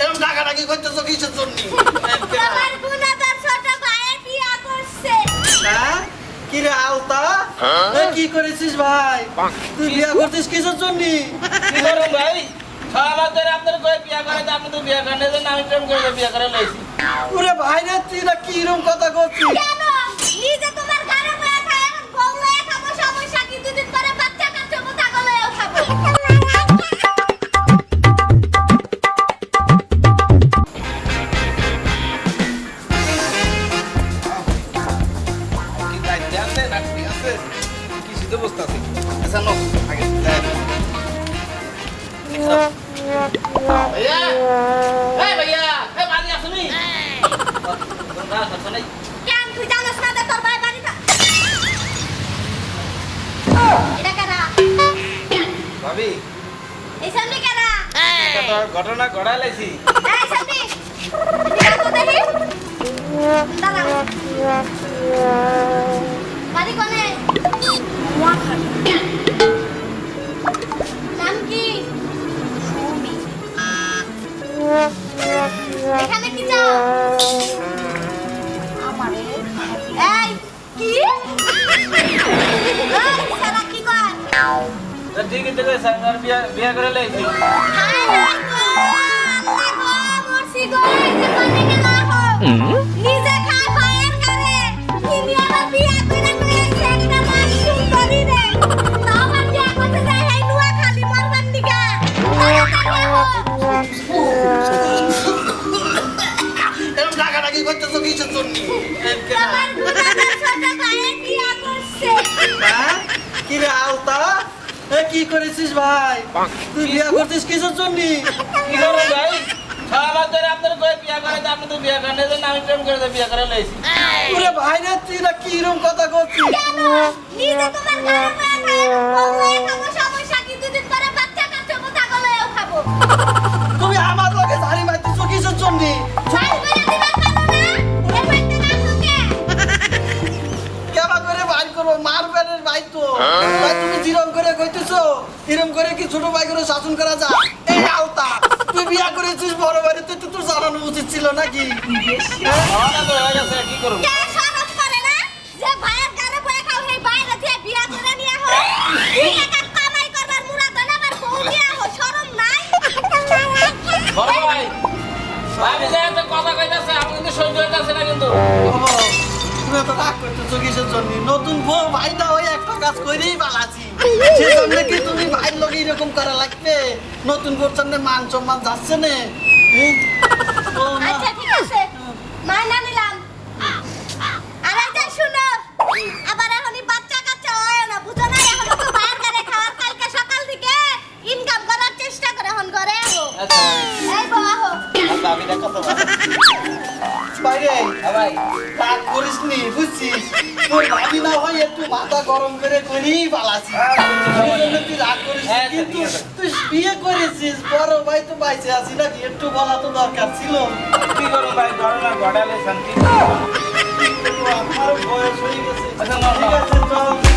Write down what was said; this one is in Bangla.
এরকম ডাকাডাকি করতেছো কিসের জন্য? আমার গুণাদার ছোট ভাইয়ের বিয়া করছে। হ্যাঁ? কি আলতা? করেছিস ভাই? তুই বিয়া করছিস কিসের জন্য? ভাই? ধরে আপনার কয়ে বিয়া করে আপনি তো বিয়া করেন আমি প্রেম করে বিয়া করে লইছি। ওরে ভাই রে তুই না কি রকম কথা করছিস ভাবি। এই সামনে কারা? এটা তো ঘটনা ঘটাই লাইছি এই সামনে দাঁড়াও বাড়ি কোনে নাম কি এখানে কি চাও আমারে এই কি এই সারা কি কর ঠিক আছে স্যার বিয়া বিয়া করে লাইছি হায় গো আল্লাহ গো মরছি গো এই যে কোনে গেলা হো করতেছো কিসের জন্য? বিয়া করছে? হ্যাঁ? কি রে আলতা কি করেছিস ভাই? তুই বিয়া করছিস কিসের জন্য? কি করুন ভাই রে তুই কি রকম কথা করছিস? এরম করে কি ছোট ভাই করে শাসন করা যায়? এই আলতা তুই বিয়া করেছিস বড় বাড়িতে তো তোর জানানো উচিত ছিল নাকি? হ্যাঁ? কি করুন কে শরম করে না? যে ভাইয়ের ঘরে বয়ে খাও সেই বাইরে থেকে বিয়া করে নিয়ে হো এই টাকা কামাই করবার মুরাদ না আবার বউ নিয়ে হো শরম নাই? বড় ভাই ভাবি যে একটা কথা কইতাছে আমি কিন্তু সহ্য হইতাছে না কিন্তু। তুমি এত রাগ করতেছো কিসের জন্য নতুন বউ ভাই না হয়ে একটা কাজ করেই পালাছি। সেজন্য কি তুমি ভাইয়ের লোক এরকম করা লাগবে? নতুন বউর মান সম্মান যাচ্ছে না। আচ্ছা ঠিক আছে। বাইরে। ভাই রাগ করিস নি বুঝছিস? তোর ভাবি না হয় একটু মাথা গরম করে করেই পালাছি সেজন্য তুই রাগ করিস হ্যাঁ, কিন্তু তুই বিয়ে করেছিস বড় ভাই তো বাইচে আছি নাকি? একটু বলা তো দরকার ছিল। কি করো ভাই ঘটনা ঘটালে শান্তি আমার বয়স হয়ে গেছে। আচ্ছা। ঠিক আছে চল।